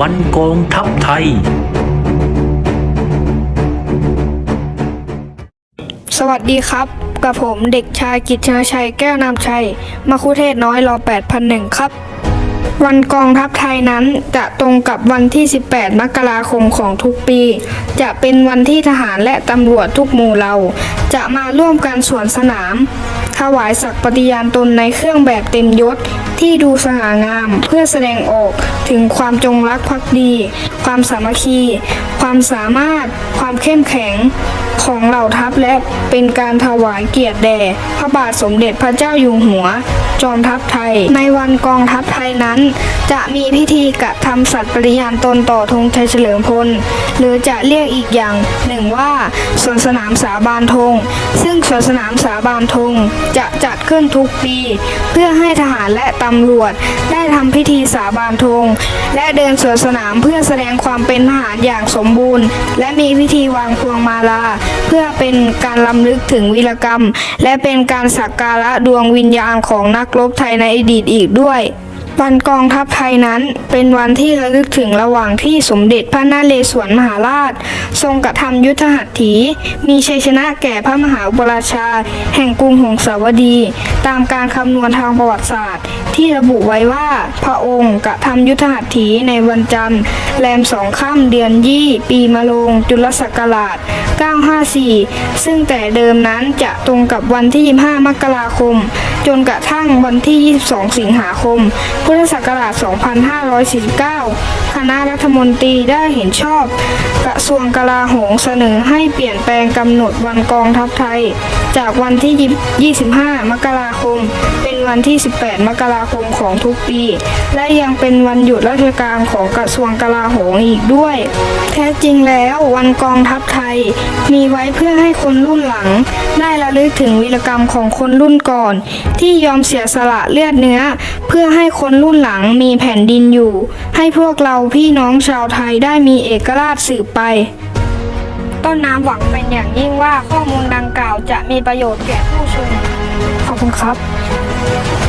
วันกองทัพไทย สวัสดีครับ กับผมเด็กชายกิจชนาชัยแก้วนามชัยมาคุเทศน้อยรอ8,001 ครับ วันกองทัพไทยนั้นจะตรงกับวันที่ 18 มกราคมของทุกปี จะเป็นวันที่ทหารและตำรวจทุกหมู่เหล่าจะมาร่วมกันสวนสนามถวายสักย์ปฏิญาณตนในเครื่องแบบเต็มยศ ที่ดูสง่างามเพื่อแสดงออกถึงความจงรักภักดี ความสามัคคี ความสามารถ ความเข้มแข็งของเหล่าทัพและเป็นการถวายเกียรติแด่พระบาทสมเด็จพระเจ้าอยู่หัว จอมทัพไทย ในวันกองทัพไทยนั้น จะมีพิธีกระทำสัตย์ปฏิญาณตนต่อธงชัยเฉลิมพล หรือจะเรียกอีกอย่างหนึ่งว่าสวนสนามสาบานธง ซึ่งสวนสนามสาบานธงจะจัดขึ้นทุกปี เพื่อให้ทหารและตำำรวจ ได้ทำพิธีสาบานธง และเดินสวนสนามเพื่อแสดงความเป็นทหารอย่างสมบูรณ์ และมีพิธีวางพวงมาลา เพื่อเป็นการลำลึกถึงวีรกรรม และเป็นการสักการะดวงวิญญาณของนักรบไทยในอดีตอีกด้วย วันกองทัพไทยนั้นเป็นวันที่ระลึกถึงระหว่างที่สมเด็จพระนเรศวรมหาราช ทรงกระทำยุทธหัตถี มีชัยชนะแก่พระมหาอุปราชา แห่งกรุงหงสาวดี ตามการคำนวณทางประวัติศาสตร์ ที่ระบุไว้ว่าพระองค์กระทำยุทธหัตถีในวันจันทร์แรมสองค่ำเดือนยี่ ปีมะโรงจุลศักราช 954 ซึ่งแต่เดิมนั้นจะตรงกับวันที่ 25 มกราคม จนกระทั่งวันที่ 22 สิงหาคม พุทธศักราช 2549 คณะรัฐมนตรีได้เห็นชอบ กระทรวงกลาโหมเสนอให้เปลี่ยนแปลงกำหนดวันกองทัพไทย จากวันที่ 25 มกราคม วันที่ 18 มกราคมของทุกปี และยังเป็นวันหยุดราชการของกระทรวงกลาโหมอีกด้วย แท้จริงแล้ววันกองทัพไทย มีไว้เพื่อให้คนรุ่นหลัง ได้ระลึกถึงวีรกรรมของคนรุ่นก่อน ที่ยอมเสียสละเลือดเนื้อ เพื่อให้คนรุ่นหลังมีแผ่นดินอยู่ ให้พวกเราพี่น้องชาวไทยได้มีเอกราชสืบไปต้นน้ำหวังเป็นอย่างยิ่งว่าข้อมูลดังกล่าวจะมีประโยชน์แก่ผู้ชม ขอบคุณครับ Thank you.